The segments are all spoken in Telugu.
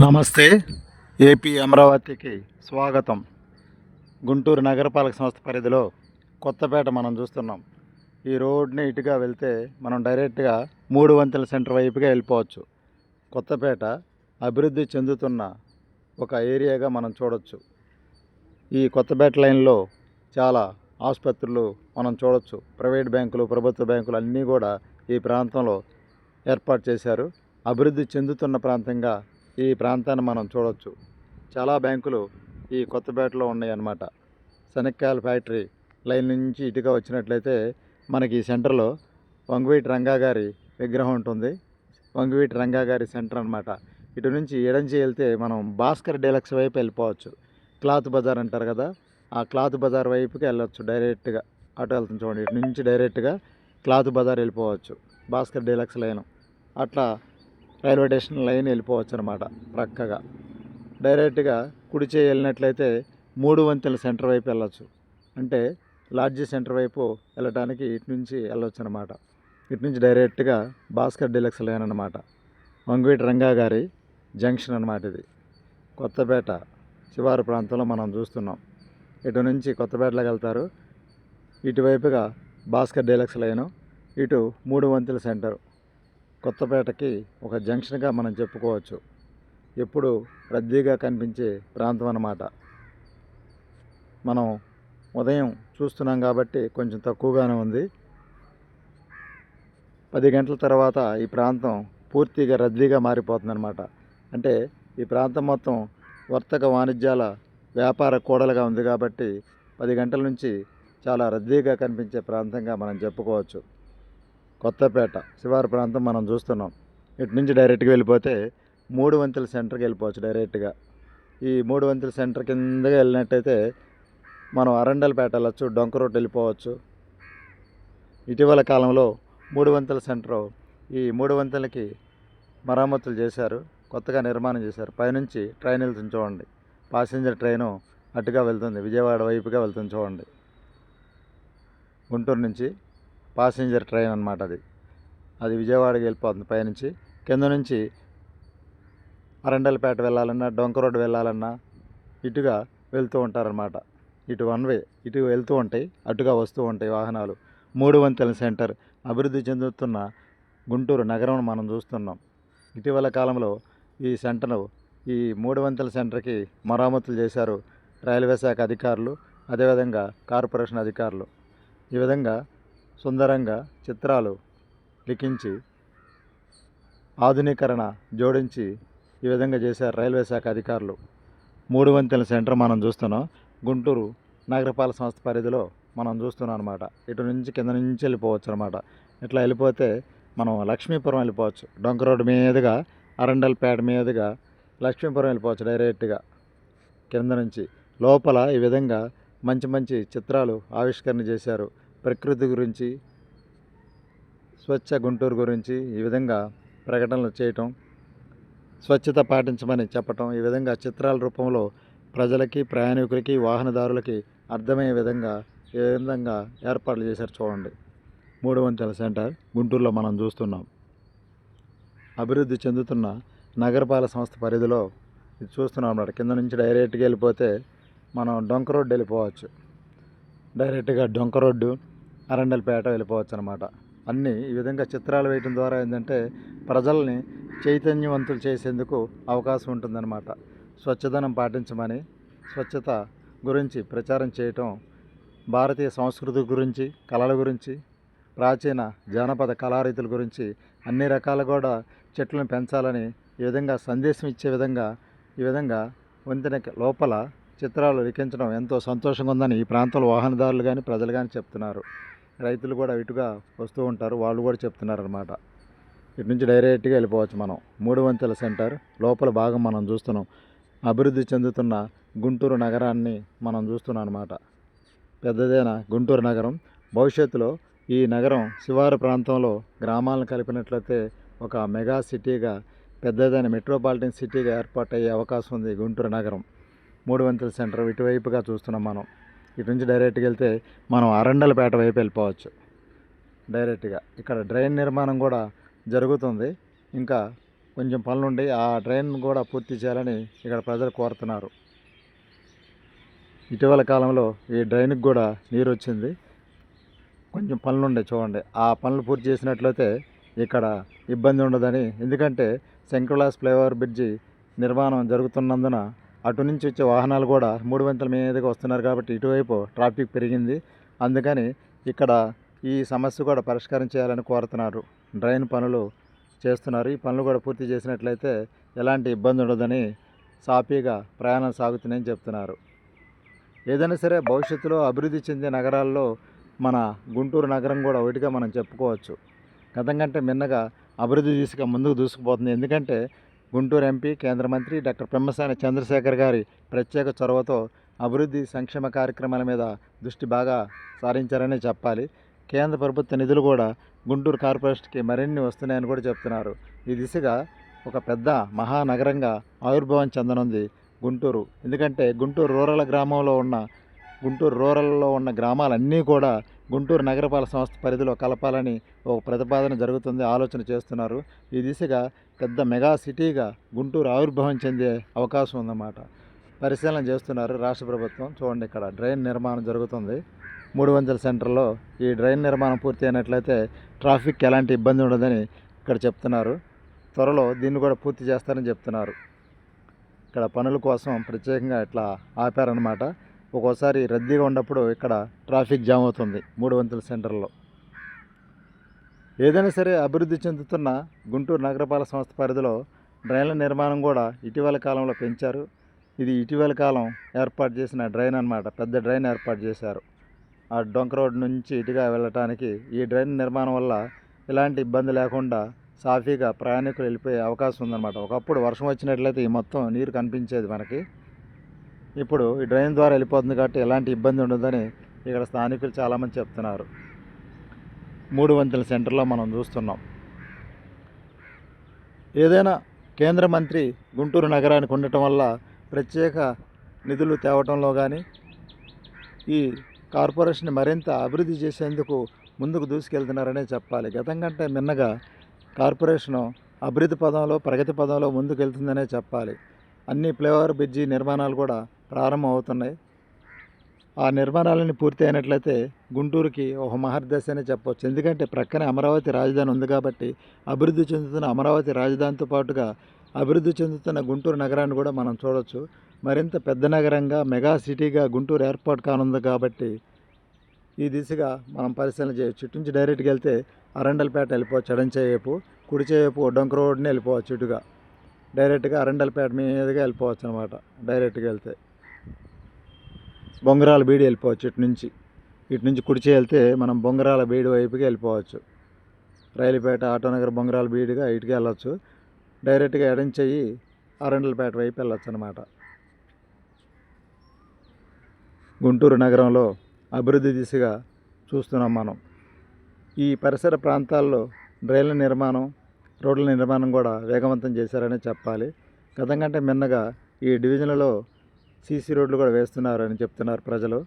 నమస్తే. ఏపీ అమరావతికి స్వాగతం. గుంటూరు నగరపాలక సంస్థ పరిధిలో కొత్తపేట మనం చూస్తున్నాం. ఈ రోడ్ని ఇటుగా వెళ్తే మనం డైరెక్ట్గా మూడు వంతెల సెంటర్ వైపుగా వెళ్ళిపోవచ్చు. కొత్తపేట అభివృద్ధి చెందుతున్న ఒక ఏరియాగా మనం చూడొచ్చు. ఈ కొత్తపేట లైన్లో చాలా ఆసుపత్రులు మనం చూడొచ్చు. ప్రైవేట్ బ్యాంకులు ప్రభుత్వ బ్యాంకులు అన్నీ కూడా ఈ ప్రాంతంలో ఏర్పాటు చేశారు. అభివృద్ధి చెందుతున్న ప్రాంతంగా ఈ ప్రాంతాన్ని మనం చూడవచ్చు చాలా బ్యాంకులు ఈ కొత్తపేటలో ఉన్నాయన్నమాట. శనక్కాయల ఫ్యాక్టరీ లైన్ నుంచి ఇటుగా వచ్చినట్లయితే మనకి ఈ సెంటర్లో వంగవీటి రంగా గారి విగ్రహం ఉంటుంది. వంగవీటి రంగా గారి సెంటర్ అన్నమాట. ఇటు నుంచి ఎడంచి వెళ్తే మనం భాస్కర్ డీలక్స్ వైపు వెళ్ళిపోవచ్చు. క్లాత్ బజార్ అంటారు కదా ఆ క్లాత్ బజార్ వైపుకి వెళ్ళొచ్చు డైరెక్ట్గా. అటు వెళ్తుంది చూడండి ఇటు నుంచి డైరెక్ట్గా క్లాత్ బజార్ వెళ్ళిపోవచ్చు. Bhaskar deluxe line. అట్లా రైల్వే స్టేషన్ లైన్ వెళ్ళిపోవచ్చు అనమాట ప్రక్కగా. డైరెక్ట్గా కుడిచే వెళ్ళినట్లయితే మూడు వంతెల సెంటర్ వైపు వెళ్ళొచ్చు. అంటే లాడ్జీ సెంటర్ వైపు వెళ్ళటానికి ఇటు నుంచి వెళ్ళొచ్చు అనమాట ఇటు నుంచి డైరెక్ట్గా భాస్కర్ డీలక్స్ లైన్ అనమాట వంగవీటి రంగా గారి జంక్షన్ అనమాట ఇది. కొత్తపేట శివారు ప్రాంతంలో మనం చూస్తున్నాం. ఇటు నుంచి కొత్తపేటలోకి వెళ్తారు. ఇటువైపుగా భాస్కర్ డీలక్స్ లైను ఇటు మూడు వంతుల సెంటర్. కొత్తపేటకి ఒక జంక్షన్గా మనం చెప్పుకోవచ్చు. ఎప్పుడు రద్దీగా కనిపించే ప్రాంతం అన్నమాట. మనం ఉదయం చూస్తున్నాం కాబట్టి కొంచెం తక్కువగానే ఉంది. పది గంటల తర్వాత ఈ ప్రాంతం పూర్తిగా రద్దీగా మారిపోతుందన్నమాట. అంటే ఈ ప్రాంతం మొత్తం వర్తక వాణిజ్యాల వ్యాపార కూడలుగా ఉంది కాబట్టి పది గంటల నుంచి చాలా రద్దీగా కనిపించే ప్రాంతంగా మనం చెప్పుకోవచ్చు. కొత్తపేట శివారు ప్రాంతం మనం చూస్తున్నాం. ఇటు నుంచి డైరెక్ట్గా వెళ్ళిపోతే మూడు వంతుల సెంటర్కి వెళ్ళిపోవచ్చు డైరెక్ట్గా. ఈ మూడు వంతుల సెంటర్ కిందగా వెళ్ళినట్టయితే మనం అరండల్పేట వెళ్ళచ్చు డొంక రోడ్ వెళ్ళిపోవచ్చు. ఇటీవల కాలంలో మూడు వంతుల సెంటర్ ఈ మూడు వంతులకి మరమ్మతులు చేశారు కొత్తగా నిర్మాణం చేశారు. పైనుంచి ట్రైన్ వెళ్తుంది చూడండి. పాసింజర్ ట్రైను అటుగా వెళ్తుంది విజయవాడ వైపుగా వెళ్తుంది చూడండి. గుంటూరు నుంచి పాసింజర్ ట్రైన్ అన్నమాట అది. అది విజయవాడకి వెళ్ళిపోతుంది పైనుంచి. కింద నుంచి అరండల్పేట వెళ్ళాలన్నా డొంక రోడ్డు వెళ్ళాలన్నా ఇటుగా వెళ్తూ ఉంటారనమాట ఇటు వన్ వే ఇటు వెళ్తూ ఉంటాయి అటుగా వస్తూ ఉంటాయి వాహనాలు. మూడు వంతెల సెంటర్ అభివృద్ధి చెందుతున్న గుంటూరు నగరం మనం చూస్తున్నాం. ఇటీవల కాలంలో ఈ సెంటర్ను ఈ మూడు వంతెల సెంటర్కి మరామతులు చేశారు రైల్వే శాఖ అధికారులు అదేవిధంగా కార్పొరేషన్ అధికారులు. ఈ విధంగా సుందరంగా చిత్రాలు లిఖించి ఆధునీకరణ జోడించి ఈ విధంగా చేశారు రైల్వే శాఖ అధికారులు. మూడు వంతెల సెంటర్ మనం చూస్తున్నాం. గుంటూరు నగరపాలక సంస్థ పరిధిలో మనం చూస్తున్నాం అనమాట ఇటు నుంచి కింద నుంచి వెళ్ళిపోవచ్చు అనమాట ఇట్లా వెళ్ళిపోతే మనం లక్ష్మీపురం వెళ్ళిపోవచ్చు. డొంక రోడ్డు మీదుగా అరండల్పేట మీదుగా లక్ష్మీపురం వెళ్ళిపోవచ్చు డైరెక్ట్గా. కింద నుంచి లోపల ఈ విధంగా మంచి మంచి చిత్రాలు ఆవిష్కరణ చేశారు ప్రకృతి గురించి స్వచ్ఛ గుంటూరు గురించి ఈ విధంగా ప్రకటనలు చేయటం స్వచ్ఛత పాటించమని చెప్పటం ఈ విధంగా చిత్రాల రూపంలో ప్రజలకి ప్రయాణికులకి వాహనదారులకి అర్థమయ్యే విధంగా ఏ విధంగా ఏర్పాట్లు చేశారు చూడండి. మూడు వంతెల సెంటర్ గుంటూరులో మనం చూస్తున్నాం. అభివృద్ధి చెందుతున్న నగరపాలక సంస్థ పరిధిలో ఇది చూస్తున్నాం అన్నమాట. కింద నుంచి డైరెక్ట్గా వెళ్ళిపోతే మనం డొంక రోడ్డు వెళ్ళిపోవచ్చు. డైరెక్ట్గా డొంక రోడ్డు అరండల్పేట వెళ్ళిపోవచ్చు అనమాట అన్నీ ఈ విధంగా చిత్రాలు వేయటం ద్వారా ఏంటంటే ప్రజల్ని చైతన్యవంతులు చేసేందుకు అవకాశం ఉంటుందన్నమాట స్వచ్ఛదనం పాటించమని స్వచ్ఛత గురించి ప్రచారం చేయటం భారతీయ సంస్కృతి గురించి కళల గురించి ప్రాచీన జానపద కళారీతుల గురించి అన్ని రకాలు కూడా చెట్లను పెంచాలని ఈ విధంగా సందేశం ఇచ్చే విధంగా ఈ విధంగా వంతెన లోపల చిత్రాలు లిఖించడం ఎంతో సంతోషంగా ఉందని ఈ ప్రాంతంలో వాహనదారులు కానీ ప్రజలు కానీ చెప్తున్నారు. రైతులు కూడా ఇటుగా వస్తూ ఉంటారు. వాళ్ళు కూడా చెప్తున్నారు అనమాట ఇటు నుంచి డైరెక్ట్గా వెళ్ళిపోవచ్చు మనం. మూడు వంతెల సెంటర్. లోపల భాగం మనం చూస్తున్నాం. అభివృద్ధి చెందుతున్న గుంటూరు నగరాన్ని మనం చూస్తున్నాం అనమాట పెద్దదైన? గుంటూరు నగరం. భవిష్యత్తులో ఈ నగరం శివారు ప్రాంతంలో గ్రామాలను కలిపినట్లయితే ఒక మెగా సిటీగా పెద్దదైన మెట్రోపాలిటన్ సిటీగా ఏర్పాటయ్యే అవకాశం ఉంది గుంటూరు నగరం. మూడు వంతుల సెంటర్ ఇటువైపుగా చూస్తున్నాం మనం. ఇటు నుంచి డైరెక్ట్గా వెళ్తే మనం అరండలపేట వైపు వెళ్ళిపోవచ్చు. డైరెక్ట్గా ఇక్కడ డ్రైన్ నిర్మాణం కూడా జరుగుతుంది. ఇంకా కొంచెం పనులుండి ఆ డ్రైన్ కూడా పూర్తి చేయాలని ఇక్కడ ప్రజలు కోరుతున్నారు. ఇటీవల కాలంలో ఈ డ్రైన్కి కూడా నీరు వచ్చింది. కొంచెం పనులుండే చూడండి. ఆ పనులు పూర్తి చేసినట్లయితే ఇక్కడ ఇబ్బంది ఉండదని. ఎందుకంటే శంకులాస్ ఫ్లైఓవర్ బ్రిడ్జి నిర్మాణం జరుగుతున్నందున అటు నుంచి వచ్చే వాహనాలు కూడా మూడు వంతుల మీదగా వస్తున్నారు కాబట్టి ఇటువైపు ట్రాఫిక్ పెరిగింది. అందుకని ఇక్కడ ఈ సమస్య కూడా పరిష్కారం చేయాలని కోరుతున్నారు. డ్రైన్ పనులు చేస్తున్నారు. ఈ పనులు కూడా పూర్తి చేసినట్లయితే ఎలాంటి ఇబ్బంది ఉండదని సాఫీగా ప్రయాణం సాగుతుందని చెప్తున్నారు. ఏదైనా సరే భవిష్యత్తులో అభివృద్ధి చెందే నగరాల్లో మన గుంటూరు నగరం కూడా ఒకటిగా మనం చెప్పుకోవచ్చు. గతం కంటే మిన్నగా అభివృద్ధి తీసుక ముందుకు దూసుకుపోతుంది. ఎందుకంటే గుంటూరు ఎంపీ కేంద్ర మంత్రి డాక్టర్ పెమ్మసాని చంద్రశేఖర్ గారి ప్రత్యేక చొరవతో అభివృద్ధి సంక్షేమ కార్యక్రమాల మీద దృష్టి బాగా సారించారనే చెప్పాలి. కేంద్ర ప్రభుత్వ నిధులు కూడా గుంటూరు కార్పొరేషన్కి మరిన్ని వస్తున్నాయని కూడా చెప్తున్నారు. ఈ దిశగా ఒక పెద్ద మహానగరంగా ఆవిర్భావం చెందనుంది గుంటూరు. ఎందుకంటే గుంటూరు రూరల్ గ్రామంలో ఉన్న గుంటూరు రూరల్లో ఉన్న గ్రామాలన్నీ కూడా గుంటూరు నగరపాలక సంస్థ పరిధిలో కలపాలని ఒక ప్రతిపాదన జరుగుతుంది ఆలోచన చేస్తున్నారు. ఈ దిశగా పెద్ద మెగా సిటీగా గుంటూరు ఆవిర్భావం చెందే అవకాశం ఉందన్నమాట. పరిశీలన చేస్తున్నారు రాష్ట్ర ప్రభుత్వం. చూడండి ఇక్కడ డ్రైన్ నిర్మాణం జరుగుతుంది. మూడు వందల సెంటర్లో ఈ డ్రైన్ నిర్మాణం పూర్తి అయినట్లయితే ట్రాఫిక్ ఎలాంటి ఇబ్బంది ఉండదని ఇక్కడ చెప్తున్నారు. త్వరలో దీన్ని కూడా పూర్తి చేస్తారని చెప్తున్నారు. ఇక్కడ పనుల కోసం ప్రత్యేకంగా ఇట్లా ఆపారనమాట ఒక్కోసారి రద్దీగా ఉన్నప్పుడు ఇక్కడ ట్రాఫిక్ జామ్ అవుతుంది మూడు వంతుల సెంటర్లో. ఏదైనా సరే అభివృద్ధి చెందుతున్న గుంటూరు నగరపాలక సంస్థ పరిధిలో డ్రైన్ల నిర్మాణం కూడా ఇటీవల కాలంలో పెంచారు. ఇది ఇటీవల కాలం ఏర్పాటు చేసిన డ్రైన్ అన్నమాట. పెద్ద డ్రైన్ ఏర్పాటు చేశారు. ఆ డొంక రోడ్ నుంచి ఇటుగా వెళ్ళటానికి ఈ డ్రైన్ నిర్మాణం వల్ల ఎలాంటి ఇబ్బంది లేకుండా సాఫీగా ప్రయాణికులు వెళ్ళిపోయే అవకాశం ఉందన్నమాట. ఒకప్పుడు వర్షం వచ్చినట్లయితే ఈ మొత్తం నీరు కనిపించేది మనకి. ఇప్పుడు ఈ డ్రైన్ ద్వారా వెళ్ళిపోతుంది కాబట్టి ఎలాంటి ఇబ్బంది ఉండదని ఇక్కడ స్థానికులు చాలామంది చెప్తున్నారు. మూడు వంతుల సెంటర్లో మనం చూస్తున్నాం. ఏదైనా కేంద్ర మంత్రి గుంటూరు నగరానికి ఉండటం వల్ల ప్రత్యేక నిధులు తేవటంలో కానీ ఈ కార్పొరేషన్ మరింత అభివృద్ధి చేసేందుకు ముందుకు దూసుకెళ్తున్నారనే చెప్పాలి. గతం కంటే మిన్నగా కార్పొరేషను అభివృద్ధి పదంలో ప్రగతి పదంలో ముందుకు వెళ్తుందనే చెప్పాలి. అన్ని ఫ్లైఓవర్ బ్రిడ్జి నిర్మాణాలు కూడా ప్రారంభం అవుతున్నాయి ఆ నిర్మాణాలన్నీ పూర్తి అయినట్లయితే గుంటూరుకి ఒక మహర్దశ అని చెప్పవచ్చు ఎందుకంటే ప్రక్కనే అమరావతి రాజధాని ఉంది కాబట్టి అభివృద్ధి చెందుతున్న అమరావతి రాజధానితో పాటుగా అభివృద్ధి చెందుతున్న గుంటూరు నగరాన్ని కూడా మనం చూడవచ్చు మరింత పెద్ద నగరంగా మెగా సిటీగా గుంటూరు ఏర్పాటు కానుంది కాబట్టి ఈ దిశగా మనం పరిశీలన చేయొచ్చు. ఇటు నుంచి డైరెక్ట్గా వెళ్తే అరండల్పేట వెళ్ళిపోవచ్చు ఎడంచేపు కుడిచేవైపు చేపు డొంక రోడ్ని వెళ్ళిపోవచ్చు ఇటుగా. డైరెక్ట్గా అరండల్పేట మీదుగా వెళ్ళిపోవచ్చు అనమాట డైరెక్ట్గా వెళ్తే. బొంగరాల బీడి వెళ్ళిపోవచ్చు ఇటు నుంచి. ఇటు నుంచి కుడిచి వెళ్తే మనం బొంగరాల బీడి వైపుకి వెళ్ళిపోవచ్చు. రైలుపేట ఆటోనగర్ బొంగరాల బీడిగా ఇటుకి వెళ్ళొచ్చు. డైరెక్ట్గా ఎడం అరండలపేట వైపు వెళ్ళొచ్చు అనమాట గుంటూరు నగరంలో అభివృద్ధి దిశగా చూస్తున్నాం మనం. ఈ పరిసర ప్రాంతాల్లో రైళ్ళ నిర్మాణం రోడ్ల నిర్మాణం కూడా వేగవంతం చేశారనే చెప్పాలి. గతం కంటే మిన్నగా ఈ డివిజన్లలో సీసీ రోడ్లు కూడా వేస్తున్నారని చెప్తున్నారు ప్రజలు.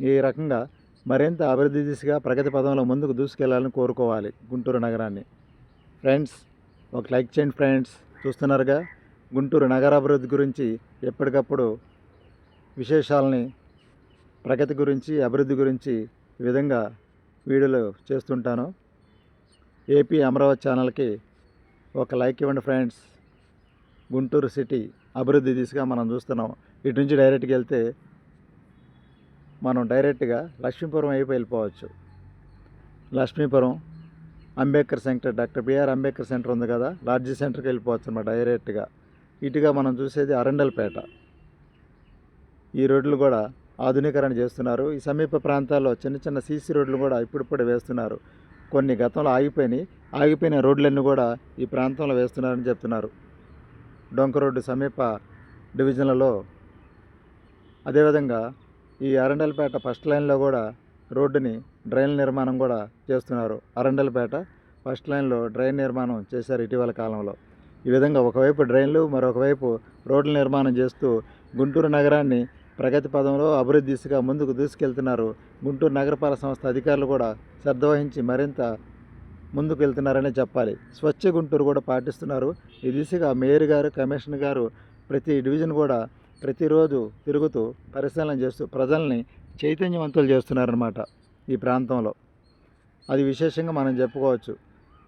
ఈ రకంగా మరింత అభివృద్ధి దిశగా ప్రగతి పదంలో ముందుకు దూసుకెళ్ళాలని కోరుకోవాలి గుంటూరు నగరాన్ని. ఫ్రెండ్స్ ఒక లైక్ చేయండి ఫ్రెండ్స్. చూస్తున్నారుగా గుంటూరు నగరాభివృద్ధి గురించి ఎప్పటికప్పుడు విశేషాలని ప్రగతి గురించి అభివృద్ధి గురించి ఈ విధంగా వీడియోలు చేస్తుంటాను. ఏపీ అమరావతి ఛానల్కి ఒక లైక్ ఇవ్వండి ఫ్రెండ్స్. గుంటూరు సిటీ అభివృద్ధి దిశగా మనం చూస్తున్నాం. ఇటు నుంచి డైరెక్ట్గా వెళ్తే మనం డైరెక్ట్గా లక్ష్మీపురం వైపు వెళ్ళిపోవచ్చు. Lakshmipuram Ambedkar centre doctor BR Ambedkar centre ఉంది కదా లార్జీ సెంటర్కి వెళ్ళిపోవచ్చు అన్నమాట డైరెక్ట్గా ఇటుగా మనం చూసేది అరండల్పేట. ఈ రోడ్లు కూడా ఆధునీకరణ చేస్తున్నారు. ఈ సమీప ప్రాంతాల్లో చిన్న చిన్న సీసీ రోడ్లు కూడా ఇప్పుడిప్పుడు వేస్తున్నారు. కొన్ని గతంలో ఆగిపోయినాయి. ఆగిపోయిన రోడ్లన్నీ కూడా ఈ ప్రాంతంలో వేస్తున్నారని చెప్తున్నారు. డొంక రోడ్డు సమీప డివిజన్లలో అదేవిధంగా ఈ అరండల్పేట ఫస్ట్ లైన్లో కూడా రోడ్డుని డ్రైన్ నిర్మాణం కూడా చేస్తున్నారు. అరండల్పేట ఫస్ట్ లైన్లో డ్రైన్ నిర్మాణం చేశారు ఇటీవల కాలంలో. ఈ విధంగా ఒకవైపు డ్రైన్లు మరొక వైపు రోడ్ల నిర్మాణం చేస్తూ గుంటూరు నగరాన్ని ప్రగతి పదంలో అభివృద్ధి దిశగా ముందుకు దూసుకెళ్తున్నారు. గుంటూరు నగరపాలక సంస్థ అధికారులు కూడా శ్రద్ధ వహించి మరింత ముందుకు వెళ్తున్నారనే చెప్పాలి. స్వచ్ఛ గుంటూరు కూడా పాటిస్తున్నారు. ఈ దిశగా మేయర్ గారు కమిషనర్ గారు ప్రతి డివిజన్ కూడా ప్రతిరోజు తిరుగుతూ పరిశీలన చేస్తూ ప్రజల్ని చైతన్యవంతులు చేస్తున్నారన్నమాట ఈ ప్రాంతంలో. అది విశేషంగా మనం చెప్పుకోవచ్చు.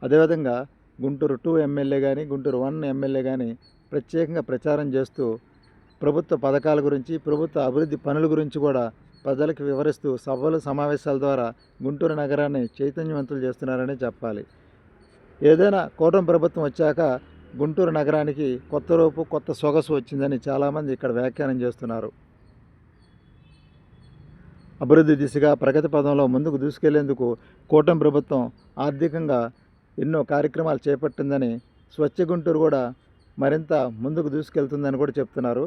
అదేవిధంగా గుంటూరు టూ ఎమ్మెల్యే కానీ గుంటూరు వన్ ఎమ్మెల్యే కానీ ప్రత్యేకంగా ప్రచారం చేస్తూ ప్రభుత్వ పథకాల గురించి ప్రభుత్వ అభివృద్ధి పనుల గురించి కూడా ప్రజలకు వివరిస్తూ సభలు సమావేశాల ద్వారా గుంటూరు నగరాన్ని చైతన్యవంతులు చేస్తున్నారని చెప్పాలి. ఏదైనా కూటమి ప్రభుత్వం వచ్చాక గుంటూరు నగరానికి కొత్త రూపు కొత్త సొగసు వచ్చిందని చాలామంది ఇక్కడ వ్యాఖ్యానం చేస్తున్నారు. అభివృద్ధి దిశగా ప్రగతి పదంలో ముందుకు దూసుకెళ్ళేందుకు కూటమి ప్రభుత్వం ఆర్థికంగా ఎన్నో కార్యక్రమాలు చేపట్టిందని స్వచ్ఛ గుంటూరు కూడా మరింత ముందుకు దూసుకెళ్తుందని కూడా చెప్తున్నారు.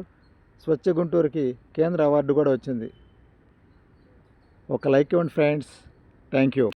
స్వచ్ఛ గుంటూరుకి కేంద్ర అవార్డు కూడా వచ్చింది. ఒక లైక్ ఇవ్వండి ఫ్రెండ్స్. Thank you.